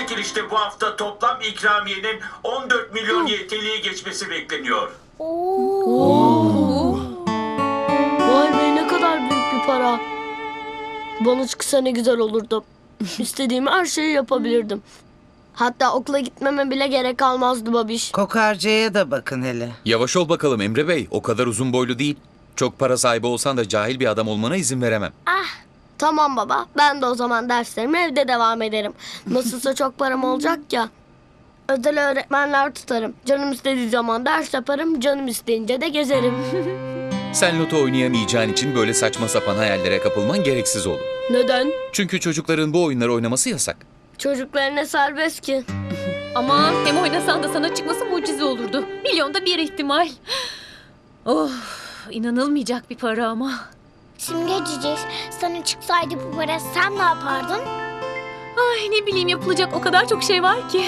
çekilişte bu hafta toplam ikramiyenin 14 milyon YTL'ye geçmesi bekleniyor. Vay be ne kadar büyük bir para. Bana çıksa ne güzel olurdu. İstediğim her şeyi yapabilirdim. Hatta okula gitmeme bile gerek kalmazdı babiş. Kokarcaya da bakın hele. Yavaş ol bakalım Emre Bey. O kadar uzun boylu değil. Çok para sahibi olsan da cahil bir adam olmana izin veremem. Tamam baba ben de o zaman derslerime evde devam ederim. Nasılsa çok param olacak ya. Özel öğretmenler tutarım. Canım istediği zaman ders yaparım. Canım isteyince de gezerim. Sen loto oynayamayacağın için böyle saçma sapan hayallere kapılman gereksiz olur. Neden? Çünkü çocukların bu oyunları oynaması yasak. Çocuklar ne serbest ki. Ama hem oynasan da sana çıkması mucize olurdu. Milyonda bir ihtimal. Oh, inanılmayacak bir para ama. Simge Cici, sana çıksaydı bu para sen ne yapardın? Ay ne bileyim yapılacak o kadar çok şey var ki.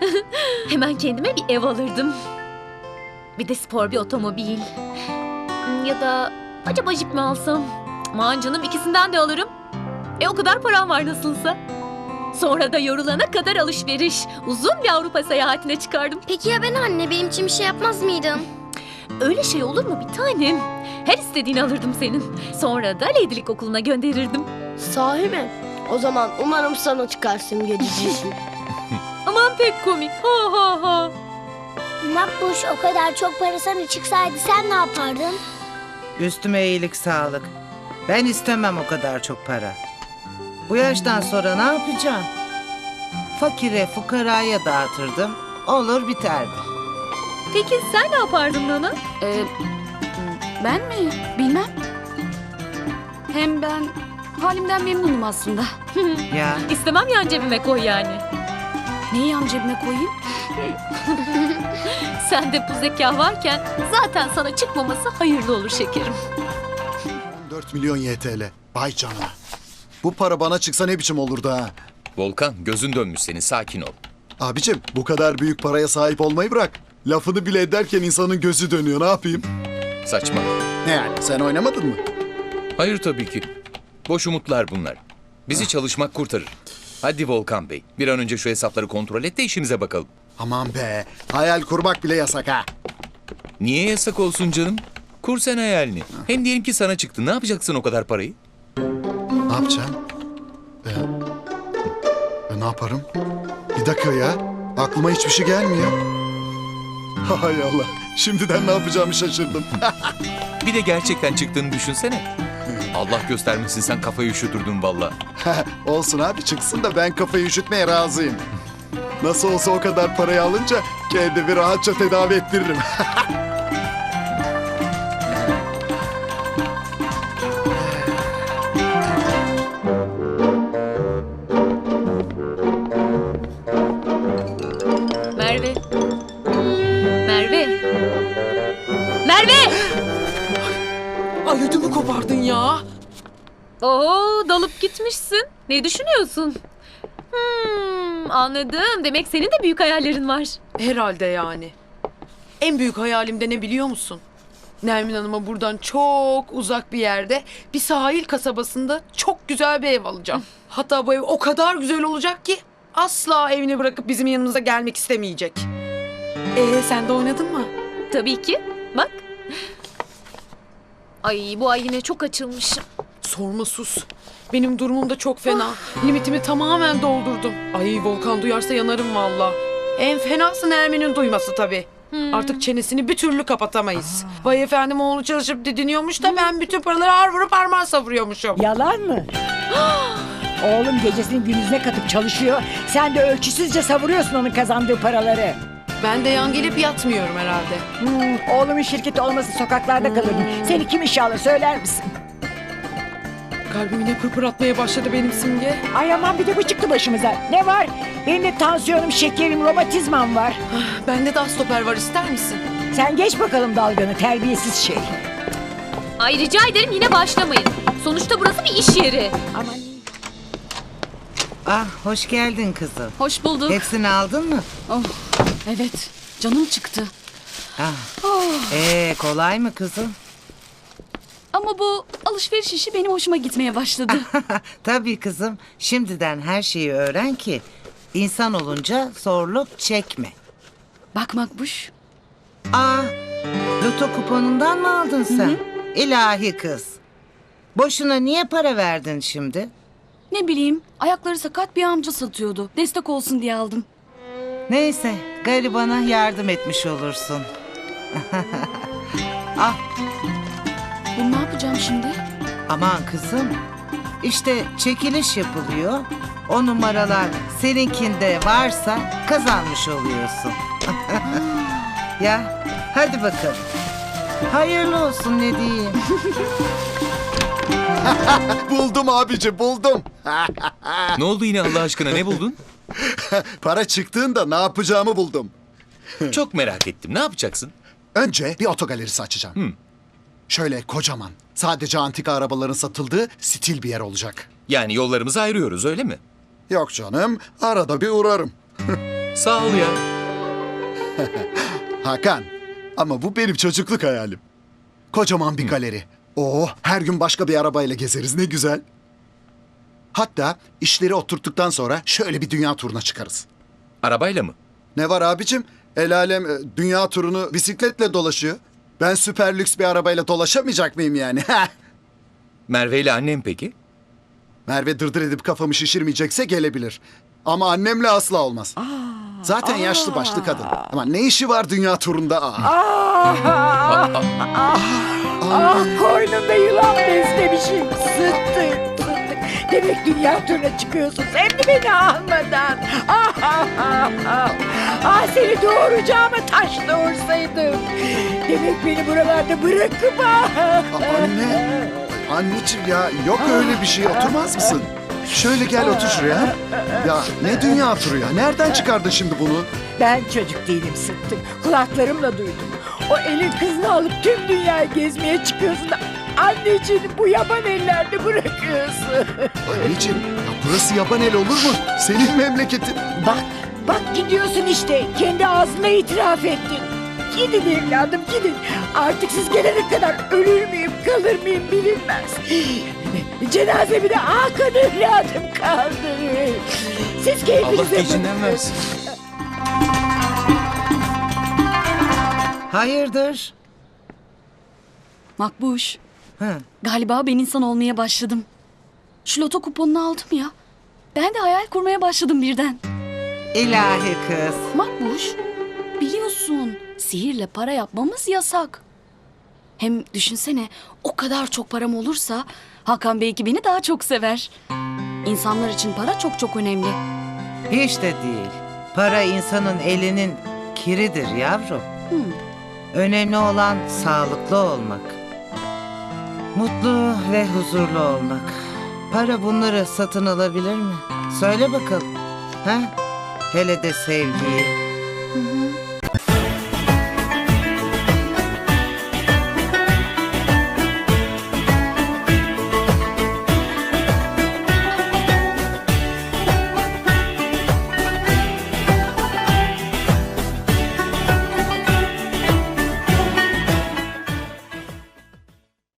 Hemen kendime bir ev alırdım. Bir de spor bir otomobil. Ya da acaba jip mi alsam? Aman canım ikisinden de alırım. E o kadar param var nasılsa. Sonra da yorulana kadar alışveriş. Uzun bir Avrupa seyahatine çıkardım. Peki ya ben anne, benim için bir şey yapmaz mıydın? Öyle şey olur mu bir tanem? Her istediğini alırdım senin. Sonra da Lady'lik okuluna gönderirdim. Sahi mi? O zaman umarım sana çıkar simgecici. Aman pek komik. Ha ha ha. Makbuş, o kadar çok para sana çıksaydı sen ne yapardın? Üstüme iyilik sağlık. Ben istemem o kadar çok para. Bu yaştan sonra ne yapacağım? Fakire fukaraya dağıtırdım. Olur biterdi. Peki sen ne yapardın Nana? Ee, ben mi? Bilmem. Hem ben halimden memnunum aslında. Ya İstemem yan cebime koy yani. Neyi yan cebime koyayım? Sende bu zeka varken zaten sana çıkmaması hayırlı olur şekerim. 4 milyon YTL. Bay canına. Bu para bana çıksa ne biçim olurdu ha? Volkan gözün dönmüş senin sakin ol. Abicim bu kadar büyük paraya sahip olmayı bırak. Lafını bile ederken insanın gözü dönüyor ne yapayım? Saçma. Ne yani sen oynamadın mı? Hayır tabii ki. Boş umutlar bunlar. Bizi çalışmak kurtarır. Hadi Volkan Bey bir an önce şu hesapları kontrol et de işimize bakalım. Aman be hayal kurmak bile yasak ha. Niye yasak olsun canım? Kur sen hayalini. Hem diyelim ki sana çıktı. Ne yapacaksın o kadar parayı? Ne yapacaksın? Ee, e, ne yaparım? Bir dakika ya. Aklıma hiçbir şey gelmiyor. Hay Allah. Şimdiden ne yapacağımı şaşırdım. Bir de gerçekten çıktığını düşünsene. Allah göstermesin sen kafayı üşütürdün valla. Olsun abi çıksın da ben kafayı üşütmeye razıyım. Nasıl olsa o kadar parayı alınca kendimi rahatça tedavi ettiririm. Merve. Merve. Kopardın ya. Oo dalıp gitmişsin. Ne düşünüyorsun? Hmm, anladım. Demek senin de büyük hayallerin var. Herhalde yani. En büyük hayalim de ne biliyor musun? Nermin Hanım'a buradan çok uzak bir yerde bir sahil kasabasında çok güzel bir ev alacağım. Hatta bu ev o kadar güzel olacak ki asla evini bırakıp bizim yanımıza gelmek istemeyecek. Ee sen de oynadın mı? Tabii ki. Bak. Ay bu ay yine çok açılmışım. Sorma sus. Benim durumum da çok fena. Limitimi tamamen doldurdum. Ay Volkan duyarsa yanarım valla. En fenası Nermin'in duyması tabii. Artık çenesini bir türlü kapatamayız. Vay efendim oğlu çalışıp didiniyormuş da ben bütün paraları har vurup harman savuruyormuşum. Yalan mı? Oğlum gecesini gündüzüne katıp çalışıyor. Sen de ölçüsüzce savuruyorsun onun kazandığı paraları. Ben de yan gelip yatmıyorum herhalde. Hmm, oğlumun şirketi olmasa sokaklarda kalırdın. Seni kim işe alır söyler misin? Kalbim yine pırpır atmaya başladı benim simge. Ay aman bir de bu çıktı başımıza. Ne var? Benim de tansiyonum, şekerim, romatizmam var. Bende de stoper var ister misin? Sen geç bakalım dalganı terbiyesiz şey. Ay rica ederim yine başlamayın. Sonuçta burası bir iş yeri. Aman. ah hoş geldin kızım. Hoş bulduk. Hepsini aldın mı? Oh, evet. Canım çıktı. Ah. Ee kolay mı kızım? Ama bu alışveriş işi benim hoşuma gitmeye başladı. Tabii kızım. Şimdiden her şeyi öğren ki İnsan olunca zorluk çekme. Bak Makbuş. Aa, loto kuponundan mı aldın sen? İlahi kız. Boşuna niye para verdin şimdi? Ne bileyim ayakları sakat bir amca satıyordu. Destek olsun diye aldım. Neyse, garibana yardım etmiş olursun. ah, Bunu ne yapacağım şimdi? aman kızım. İşte çekiliş yapılıyor. O numaralar seninkinde varsa kazanmış oluyorsun. ya, hadi bakalım. Hayırlı olsun ne diyeyim. Buldum abici buldum. Ne oldu yine Allah aşkına ne buldun? Para çıktığında ne yapacağımı buldum. Çok merak ettim. Ne yapacaksın? Önce bir otogalerisi açacağım. Hı. Şöyle kocaman. Sadece antika arabaların satıldığı stil bir yer olacak. Yani yollarımızı ayırıyoruz öyle mi? Yok canım arada bir uğrarım. Sağ ol ya. Hakan ama bu benim çocukluk hayalim. Kocaman bir galeri. Oo her gün başka bir arabayla gezeriz ne güzel. Hatta işleri oturttuktan sonra şöyle bir dünya turuna çıkarız. Arabayla mı? Ne var abicim? El alem e, dünya turunu bisikletle dolaşıyor. Ben süper lüks bir arabayla dolaşamayacak mıyım yani? Merve ile annem peki? Merve dırdır edip kafamı şişirmeyecekse gelebilir. Ama annemle asla olmaz. Zaten yaşlı başlı kadın. Ama ne işi var dünya turunda? Aa. Ah koynumda yılan beslemişim. Sıttık. Demek dünya turuna çıkıyorsunuz. Hem de beni almadan. Ah ah ah ah. Ah seni doğuracağıma taş doğursaydım. Demek beni buralarda bırakıp ah. Anne. Anneciğim ya yok öyle bir şey. Oturmaz mısın? Şöyle gel otur şuraya. Ya ne dünya turu ya? Nereden çıkardın şimdi bunu? Ben çocuk değilim Sıttık. Kulaklarımla duydum. O elin kızını alıp tüm dünyayı gezmeye çıkıyorsun da anneciğini bu yaban ellerde bırakıyorsun. Anneciğim ya burası yaban el olur mu? Senin memleketin. Bak, bak gidiyorsun işte. Kendi ağzına itiraf ettin. Gidin evladım gidin. Artık siz gelene kadar ölür müyüm kalır mıyım bilinmez. Cenazemi de Hakan evladım kaldırır. Siz Allah keyfinize gecinden bakın. versin. Hayırdır? Makbuş. Hı. Galiba ben insan olmaya başladım. Şu loto kuponunu aldım ya. Ben de hayal kurmaya başladım birden. İlahi kız. Makbuş, biliyorsun sihirle para yapmamız yasak. Hem düşünsene o kadar çok param olursa Hakan belki beni daha çok sever. İnsanlar için para çok çok önemli. Hiç de değil. Para insanın elinin kiridir yavrum. Önemli olan sağlıklı olmak. Mutlu ve huzurlu olmak. Para bunları satın alabilir mi? Söyle bakalım. Ha? Hele de sevgiyi.